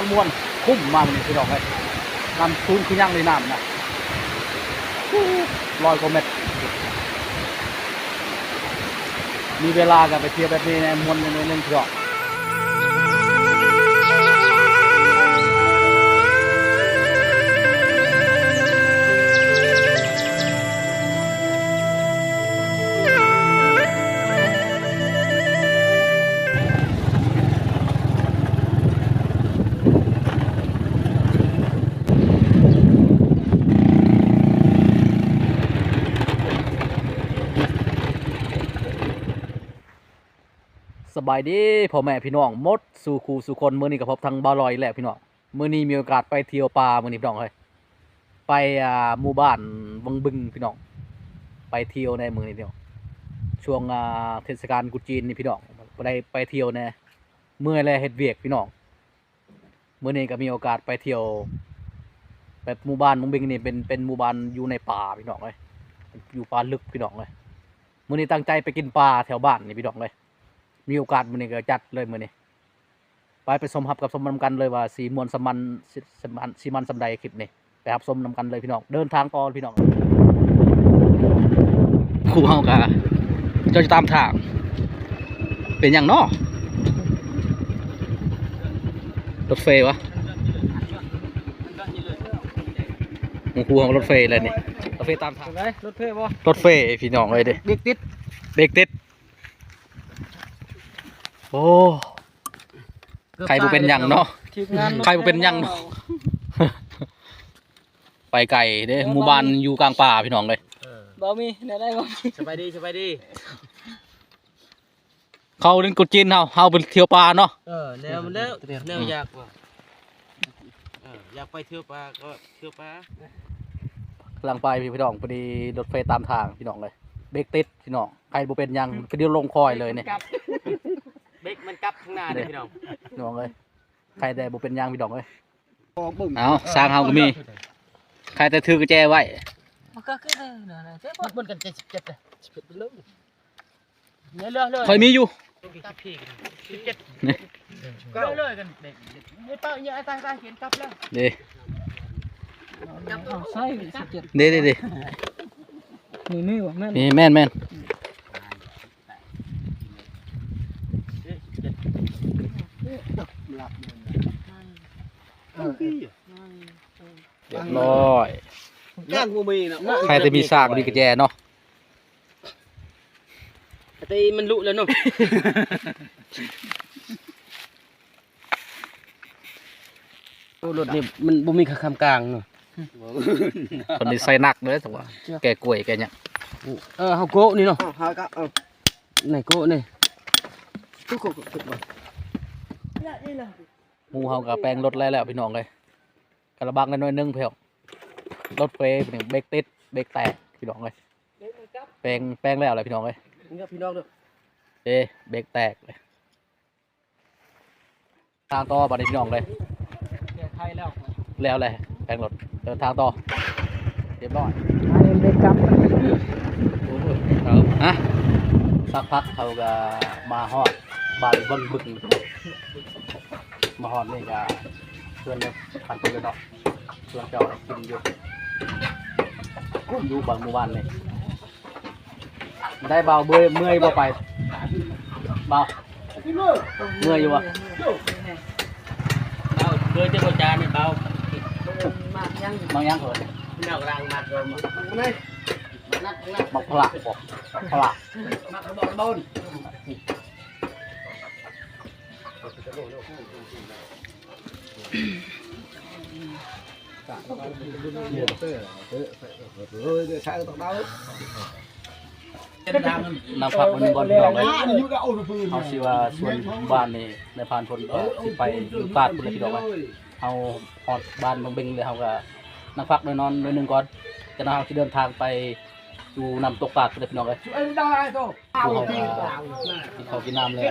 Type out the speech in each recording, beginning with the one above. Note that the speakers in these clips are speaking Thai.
ทั้งมวลคุ้มมาเลยพี่น้องเลยน้ำซูนคือย่างในน้ำนะลอยกว่าเม็ดมีเวลากันไปเที่ยวแบบนี้ในมวลในนึงพี่น้อะ บายดีพ่อแม่พี่น้องมดสู่ครูสู่คนมื้อนี้กับพบทางบาลอยแหละพี่น้องมื้อนี้มีโอกาสไปเที่ยวป่ามื้อนี้พี่น้องเฮ้ยไปอ่าหมู่บ้านวังบึงพี่น้องไปเที่ยวในมื้อนี้พี่น้องช่วงอ่าเทศกาลกุจีนนี่พี่น้องได้ไปเที่ยวแน่เมื่อยแลเฮ็ดเวียกพี่น้องมื้อนี้ก็มีโอกาสไปเที่ยวไปหมู่บ้านวังบึงนี่เป็นเป็นหมู่บ้านอยู่ในป่าพี่น้องเอ้ยอยู่ป่าลึกพี่น้องเอ้ยมื้อนี้ตั้งใจไปกินปลาแถวบ้านนี่พี่น้องเอ้ย มีโอกาสมื้อนี้ก็จัดเลยมื้อนี้ไปไปชมรับกับชมนำกันเลยว่าสีมวลสมันสิสมันสีมันสำใดคลิปนี้ไปรับชมนำกันเลยพี่น้องเดินทางต่อพี่น้องครูเฮากะเจ้าจะตามทาง เป็นอย่างเนาะรถเฟย์วะหมู่ครูเฮารถเฟย์เลยนี่รถเฟย์ตามทางไงรถเพ่บ่รถเฟย์พี่น้องเลยเด้บิ๊กติดเบรกติด โอ้ใครบ่เป็นหยังเนาะ ทีมงานใครบ่เป็นหยังเนาะ ไปไก่เด้หมู่บ้านอยู่กลางป่าพี่น้องเลยบ่มีไหนได้บ่มีสบายดีสบายดี เขาเล่นกุดจีนเฮาเฮาไปเที่ยวป่าเนาะ เออแนวมันแล้วแนวอยากว่ะเอออยากไปเที่ยวปลาก็เที่ยวปลากำลังไปพี่น้องพอดีรถไฟตามทางพี่น้องเลยเบรกติดพี่น้องใครบ่เป็นหยังก็เดี๋ยวลงคอยเลยเนี่ย เบรกมันกลับข้างหน้าเลยพี่น้องพี่น้องเลยใครแต่บ่เป็นหยังพี่น้องเลยบึ้งเอาสร้างเฮาก็มี ใครแต่ถือกระแจไว้ มันก็คือนั่นน่ะเจ๊บ่มันกัน77เลย11ไปเลยเนี่ยเลือกเลยคอยมีอยู่กลับพี่สิบเจ็ดเลือกเลยกันเด็กนี่ป้าอย่าตายตายเขียนกลับแล้วเด้เอาใส่17เด้เด้เด้นี่นี่ว่ะแม่นนี่แม่นแม่นเรียบร้อยก้างกูมีนะใครจะมีสร้างมีกระแจเนาะแต่มันลุแล้วเนาะโอ้รถนี่มันบ่มีคำกลางเนาะคนนี้ใส่หนักเลยสักว่าแกกล้วยแกเนี่ยเออเฮาโกะนี่เนาะหาก็เออไหนโกะนี่ทุกคนก็บ่หมูเฮากับแปลงรถแล้วแล้วพี่น้องเลยกระบังกันหน่อยนึงเพียว รถเฟย์เป็นเบรกติดเบรกแตกพี่น้องเลยแปลงแปลงแล้วอะไรพี่น้องเลยนี่พี่น้องเด้อเอ๊ะเบรกแตกเลยทางต่อบัดนี้พี่น้องเลยแก้ไขแล้วแล้วเลยแปลงรถเดินทางต่อเรียบร้อยอันนี้เด็กกลับครับฮะสักพักเขาก็มาฮอดบ้านเบิ้งบึงมาฮอดนี่ก็เพื่อนเนี่ยพันคนเลยเนาะเพื่อนเจ้ากินอยู่ อยู่บางหมู่บ้านนี่ได้เบาเมื่อยเมื่อยบ่ไปเบา เมื่อยอยู่วะ เบาเคยจะบ่จานนี่เบาบางอย่างเหินพี่น้องรางมัดรวมมานัดนัดบักพละบอกบักพละมัดบ่บน นำพักมันบอลพี่น้องเลยเอาสิว่าส่วนบ้านนี่ในพานพลเอ่อสิไปอยู่ตาดพุ่นเลยพี่น้องเลยเอาฮอดบ้านบางเบงเลยเขาก็นั่งพักนอนนอนหนึ่งก่อนจะนั่งที่เดินทางไปอยู่นำตกตาดพุ่นเลยพี่น้องเลยเขาก็กินเขากินน้ำเลยเสิ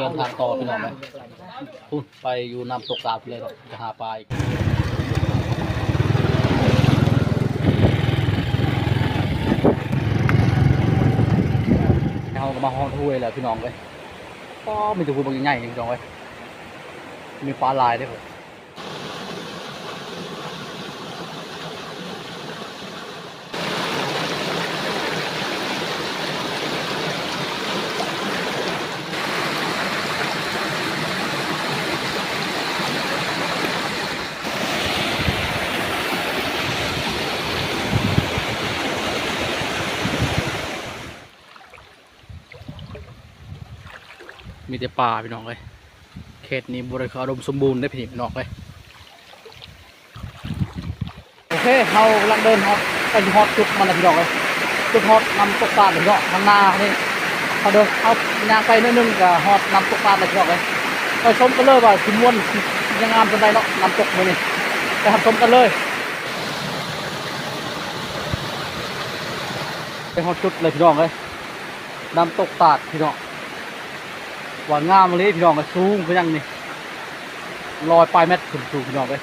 เดินทางต่อพี่น้องเลยพุ่นไปอยู่นำตกตาดพุ่นเลยจะหาปลาอีกเขา ก็มาฮองถ้วยแล้วพี่น้องเลยก็มีแต่พูดบางใหญ่ๆนี่พี่น้องเลยมีปลาลายด้วยผม มีแต่ปลาพี่น้องเลยเขตนี้บริการอุดมสมบูรณ์ได้พี่น้องเลยโอเคเรากำลังเดินฮอตไปฮอตจุดมันนะพี่น้องเลยจุดฮอตนำตกปลาพี่น้องทางหน้านี่เขาเดินเอายางไปนิดนึงกับฮอตนำตกปลาเลยพี่น้องเลยไปชมกันเลยว่าสิมวนยังงามเป็นไรเนาะนำตกมือนี่ไปชมกันเลยไปฮอตจุดเลยพี่น้องเลยนำตกตาดพี่น้อง ว่างามเลยพี่น้องก็สูงก็ยังนี่ลอยปลายเม็ดสูงพี่น้องเลย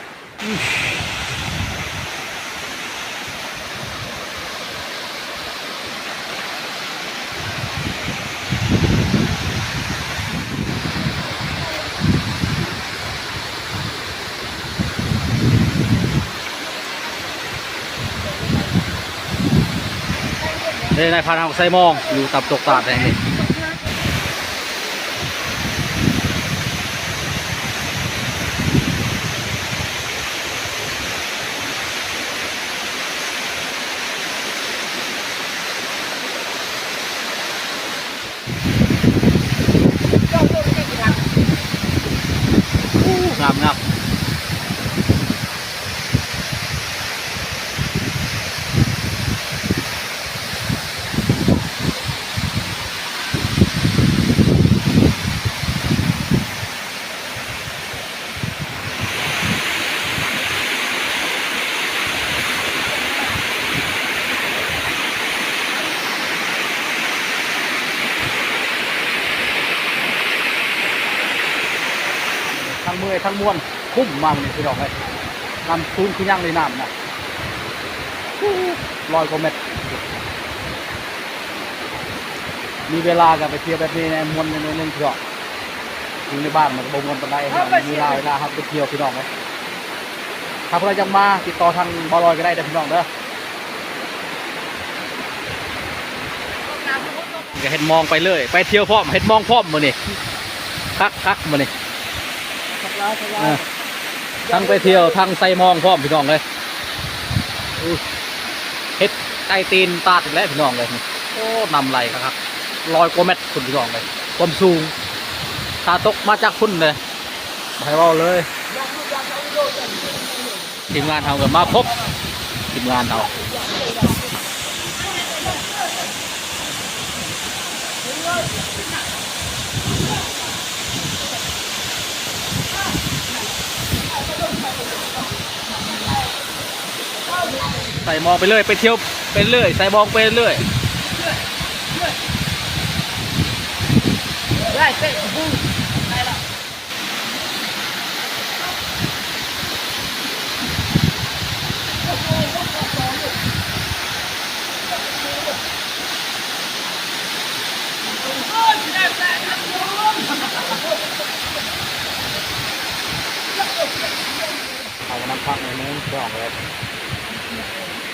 เด้นายพานเอาไซมองอยู่ตับตกตาดแห่งนี้ งามงาม ทั้งมวนคุ้มมามันนี่พี่น้องเลยนำซูงขึ้นย่างในน้ำนะลอยกว่าเม็ดมีเวลากันไปเที่ยวแบบนี้ในมวนในนึงพี่น้องอยู่ในบ้านมันบ่มวนปานใดมีเวลาเวลาครับไปเที่ยวพี่น้องเลยถ้าใครจะมาติดต่อทางบอลอยก็ได้เด้อพี่น้องเด้อก็เห็นมองไปเลย ไปเที่ยวพร้อมเห็นมองพร้อมมือนี่ยคักคักมือนี่สั กลายสักลาเอยอทั้งไปเที่ยวทั้งใส่มองพร้อมพี่น้องเลยอู้เฮ็ดไก่ตีนตาดอีกแล้วพี่น้องเลยนี่โอ้นำไหลครับลอยกว่าเม็ดคุณพี่น้องเลยความสูงตาตกมาจากคุณเลยมาให้เว่าเลยทีมงานเฮากันมาพบทีมงานเฮา ใส่มองไปเลยไปเที่ยวไปเรื่อยใส่มองไปเรื่อยได้เตะบูได้ละเอาน้ำพักในนี้พี่น้องเลย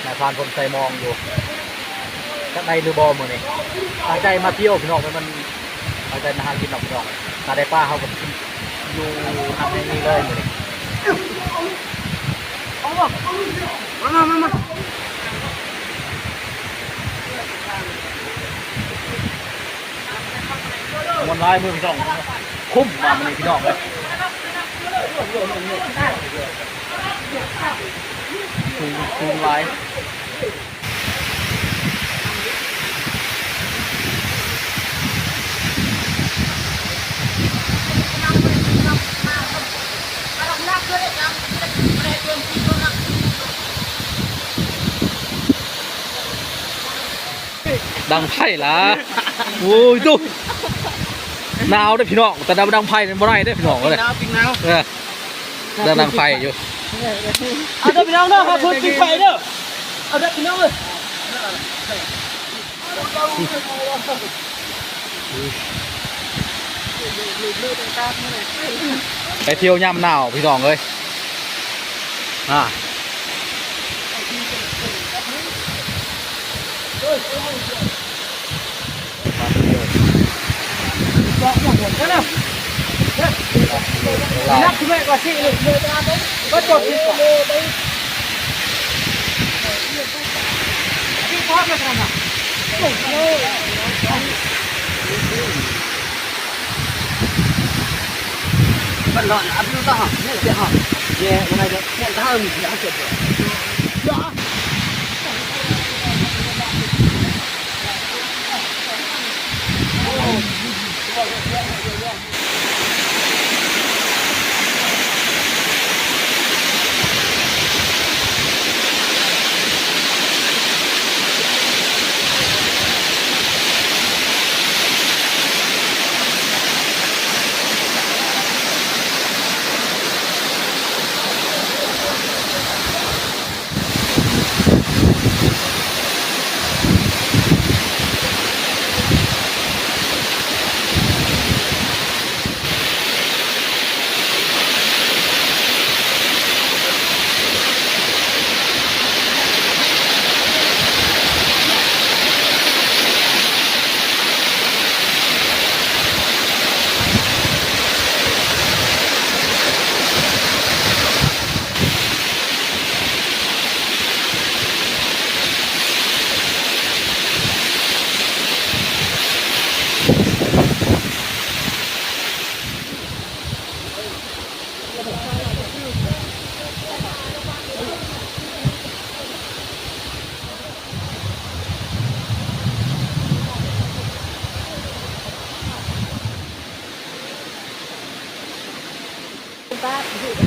ายพรานคนใส่มองอยู่ข้างในดูบอมือนี่ตั้งใจมาเที่ยวพี่น้องมันตั้งใจมาหากินหรอกพี่น้องตาได้ป้าเขาก็อยู่ทางนี้เลยมือนี่มามามามามวนลายมือพี่น้องคุ้มมามือนี่พี่น้องเลยคูคูลาย ดังไพ่ละโอ้ยตุ๊หนาวเด้อพี่น้องแต่ดังดังไพ่เนี่ยบ่ได้เด้อพี่น้องเลยน้ำปิงน้เออเดินดังไฟอยู่เอาเด้อพี่น้องเด้อครับเพิ่นปิดไฟเด้อ เอาเด้อพี่น้องเอ้ยเไปเที่ยวย่ำหนาวพี่น้องเลยอ่ามาเที่ยวนักที่ไม่ก็สิเลยก็จดดีกว่า ที่พ่อมาทำอะมันร้อนอับดูต่อเนี่ยเดี๋ยวฮะเย่มันอะไรเนี่ยถ้ามีเสียงเจ็บเล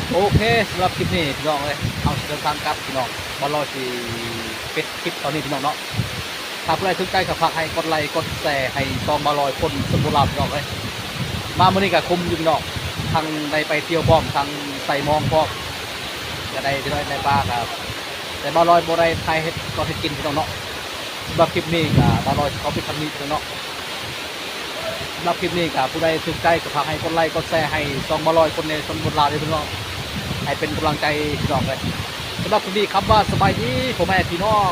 ย โอเคสำหรับคลิปนี้พี่น้องเลยเอาเดินทางกลับพี่น้องบอลลอยที่ปิดคลิปตอนนี้พี่น้องเนาะถ้าผู้ใดสนใจก็ฝากให้กดไลค์กดแชร์ให้ซองบอลลอยคนสมบูรณ์พี่น้องเลยมาเมื่อนี้ก็คุมอยู่พี่น้องทางในไปเที่ยวพร้อมทางใส่มองพร้อมก็ได้ที่น้อยในบ้านครับแต่บอลลอยโบได้ไทยเฮ็ดก็ให้กินพี่น้องเนาะสำหรับคลิปนี้ก็บอลลอยเขาเปิดคำนี้พี่น้องเนาะสำหรับคลิปนี้ก็ผู้ใดสนใจก็ฝากให้กดไลค์กดแชร์ให้ซองบอลลอยคนในสมบูรณ์ลยพี่น้อง ให้เป็นกำลังใจพี่น้องเลยสำหรับคลิปนี้ครับว่าสบายดีผมแม่พี่น้อง